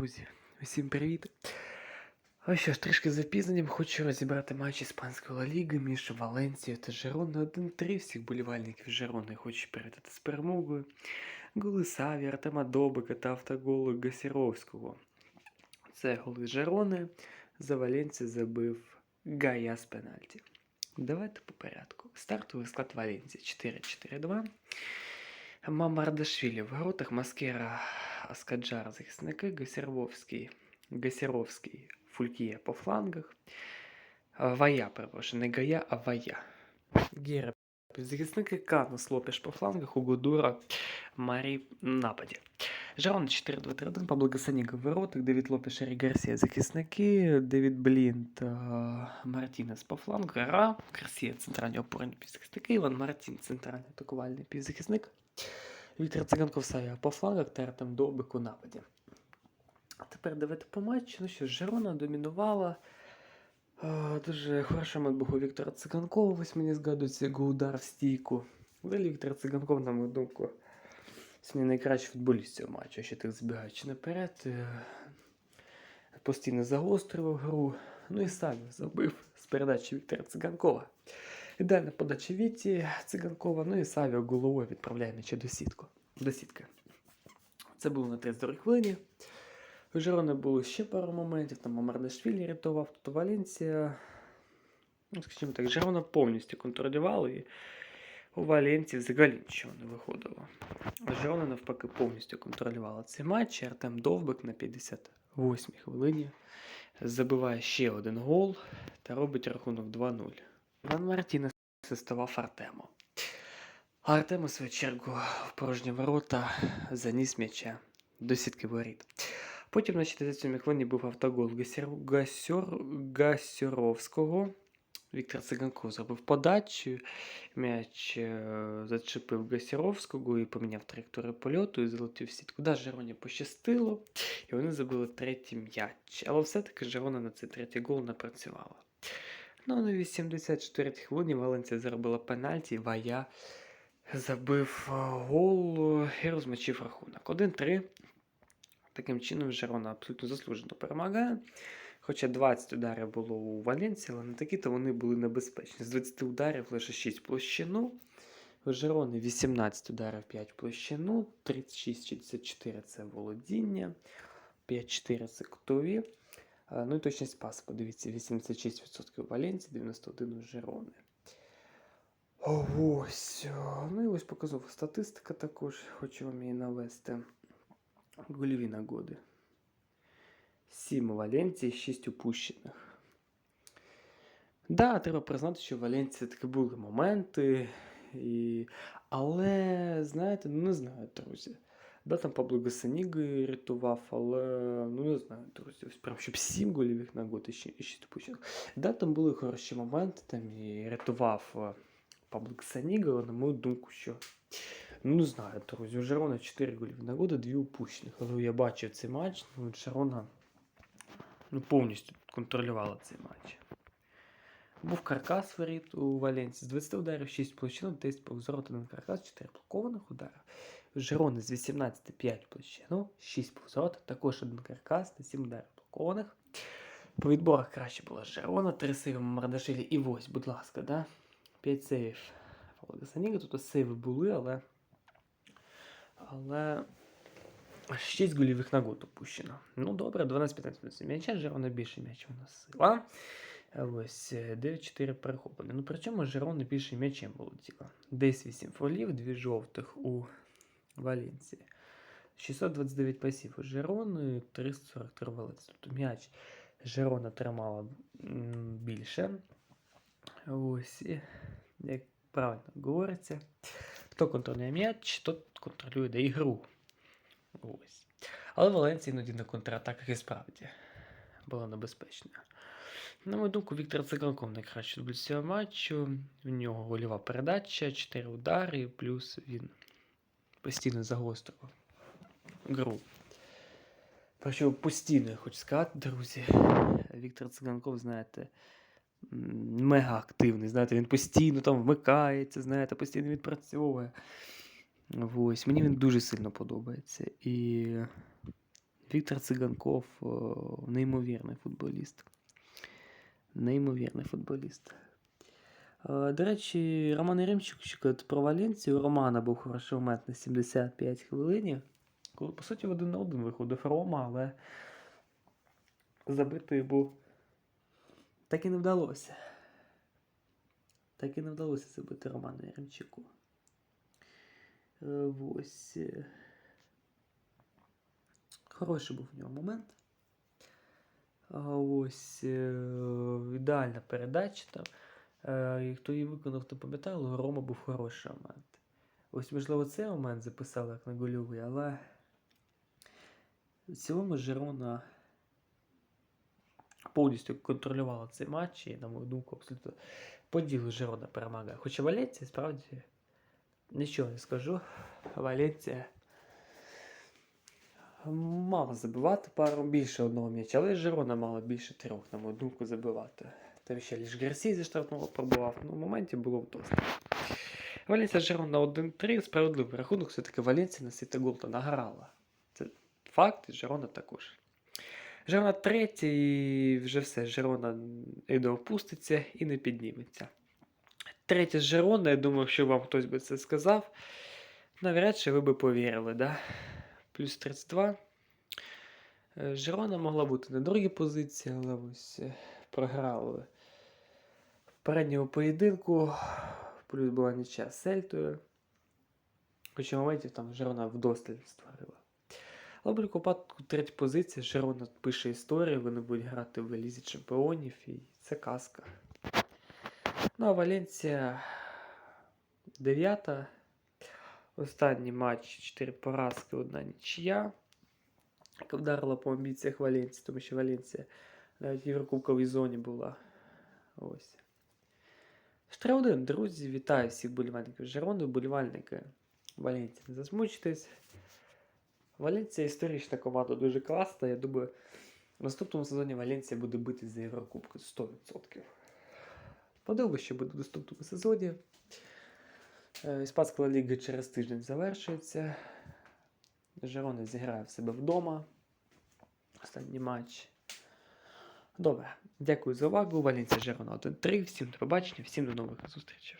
друзі, усім привіт. А що ж, трішки запізненням хочу розібрати матч іспанської Ла Ліги між Валенцією та Жероною 1-3. Всіх болівальників Жерони хочуть передати з перемогою. Голи Саві, Артема Добика та автоголу Гасіровського. Це голи Жерони. За Валенцію забив Гая з пенальті. Давайте по порядку. Стартовий склад Валенції 4-4-2. Мамардашвілі в воротах, Маскера, Аскаджар, захисники, Гасіровський, Гасіровський, Фулькія по флангах. Вая, перепрошую, не Гая, а Вая. Гера, захисники, Канус, Лопеш по флангах, Угудура, Марі нападі. Жерон 4-2-3-1, Пабло Гасаніга в воротах, Девід Лопеш, Рі Гарсія, захисники, Девід Блінт, Мартінес по флангах, Ра, Гарсія, центральний опорний півзахисники, Іван Мартін, центральний атакувальний півзахисник. Віктор Циганков Савія по флангах та Артем Довбик у нападі. Тепер давайте по матчу. Ну що, Жерона домінувала. Дуже момент у Віктора Циганкова. Ось мені згадується його удар в стійку. Взагалі Віктор Циганков, на мою думку, сьогодні найкращий футболіст цього матчу, ще так збігаючи наперед. Е, Постійно загострював гру. Ну і Савів забив з передачі Віктора Циганкова. Ідеальна подача Віті Циганкова, ну і Савіо головою відправляє м'яча до сітку. До сітки. Це було на 32 хвилині. У Жерони було ще пару моментів, там Мамардашвілі рятував, тут Валенція. Ну, скажімо так, Жерона повністю контролювала і у Валенції взагалі нічого не виходило. А Жерона навпаки повністю контролювала цей матч. Артем Довбик на 58 хвилині забиває ще один гол та робить рахунок 2-0. Іван Мартінес ставав Артему. А Артем, у свою чергу, в порожні ворота заніс м'яча до сітки воріт. Потім на 67 хвилині був автогол. Гасьоровського. Віктор Циганков зробив подачу. М'яч е, зачепив Гасіровського і поміняв траєкторію польоту і залетів сітку. Да, Жероні пощастило, і вони забили третій м'яч. Але все-таки Жерона на цей третій гол не працювала. Ну, на 84 хвилині Валенція заробила пенальті, Вая забив е, гол і розмочив рахунок. 1-3. Таким чином, Жерона абсолютно заслужено перемагає. Хоча 20 ударів було у Валенції, але не такі-то вони були небезпечні. З 20 ударів лише 6 площину. У Жерони 18 ударів 5 площину, 36-64 це володіння, 5-4 це кутові. А, Ну і точність пасу, подивіться, 86% у Валенції, 91% у Жерони. Ось. Ну і ось показова статистика також, хочу вам її навести. Гольові нагоди. 7 у Валенції, 6 упущених. Да, треба признати, що в Валенції таки були моменти. І... Але, знаєте, ну не знаю, друзі. Да, там Пабло Гасаніги рятував, але ну не знаю, друзі. Ось прям щоб 7 гольових нагод і 6 упущених. Да, там були хороші моменти, там і рятував Пабло Гасаніга, але на мою думку, що. Ну, не знаю, друзі, у Жерона 4 голів нагоди, 2 упущених. Але я бачив цей матч, ну, Жерона ну, повністю контролювала цей матч. Був каркас воріт у Валенції. З 20 ударів 6 площин, 10 повзорот, 1 каркас, 4 блокованих ударів. У Жерони з 18 5 площину, 6 повзорот, також 1 каркас та 7 ударів блокованих. По відборах краще була Жерона, 3 сейви Мардашилі і ось, будь ласка, да? 5 сейвів Волода Саніга. Тут сейви були, але але 6 гольових нагод опущено. Ну добре, 12-15 м'яча, Жерона більше м'яч виносила. Ось 9-4 перехоплення. Ну причому Жерона більше м'ячем володіла. Десь 8 фолів, 2 жовтих у Валенції. 629 пасів у Жерони, 343 Валенції. Тобто м'яч Жерона тримала більше. Ось, як правильно говориться, хто контролює м'яч, тот контролює да, ігру. Ось. Але Валенція іноді на контратаках і справді була небезпечною. На мою думку, Віктор Циганков найкращий футболіст цього матчу. В нього гольова передача, 4 удари, плюс він постійно загострював гру. Причому постійно, я хочу сказати, друзі, Віктор Циганков, знаєте, мега активний. Знаєте, він постійно там вмикається, знаєте, постійно відпрацьовує. Ось, мені він дуже сильно подобається. І Віктор Циганков неймовірний футболіст. Неймовірний футболіст. Е, До речі, Роман Єремчук от про Валенцію. Романа був хороший момент на 75 хвилині. Коли, по суті, в один на один виходив Рома, але забити був. Так і не вдалося. Так і не вдалося забити Роману Яремчуку. Е, Ось. е. Хороший був у нього момент. Ось е, ідеальна передача там. Е, і хто її виконав, то пам'ятає, але Рома був хороший момент. Ось, можливо, цей момент записали як на гольовий, але в цілому Жерона повністю контролювала цей матч і, на мою думку, абсолютно по ділу Жерона перемагає. Хоча Валенція справді нічого не скажу. Валенція мала забивати пару більше одного м'яча, але Жерона мала більше трьох, на мою думку, забивати. Там ще лише Гарсій зі штрафного пробував, ну в моменті було вдосталь. Валенція Жерона 1-3, справедливий рахунок, все-таки Валенція на Світа та награла. Це факт, і Жерона також. Жерона третій, і вже все, Жерона іде опуститься і не підніметься. Третя Жерона, я думаю, якщо вам хтось би це сказав, навряд чи ви би повірили, да? Плюс 32. Е, Жерона могла бути на другій позиції, але ось е, програли передньому поєдинку. Плюс була нічия з Сельтою. Хоча моментів там Жерона вдосталь створила. Але будь-якому випадку третя позиція. Жерона пише історію, вони будуть грати в Елізі чемпіонів, і це казка. Ну а Валенція дев'ята. Останній матч 4 поразки, одна нічия. Яка вдарила по амбіціях Валенції, тому що Валенція навіть в Єврокубковій зоні була. Ось. 3-1, друзі, вітаю всіх болівальників Жерони, болівальники Валенції. Не засмучтесь. Валенція історична команда дуже класна. Я думаю, в наступному сезоні Валенція буде бити за Єврокубку 100%. Подивимося, що буде в наступному сезоні. Іспанська Ліга через тиждень завершується. Жерона зіграє в себе вдома. Останній матч. Добре, дякую за увагу. Валенція Жерона 1-3. Всім до побачення, всім до нових зустрічей.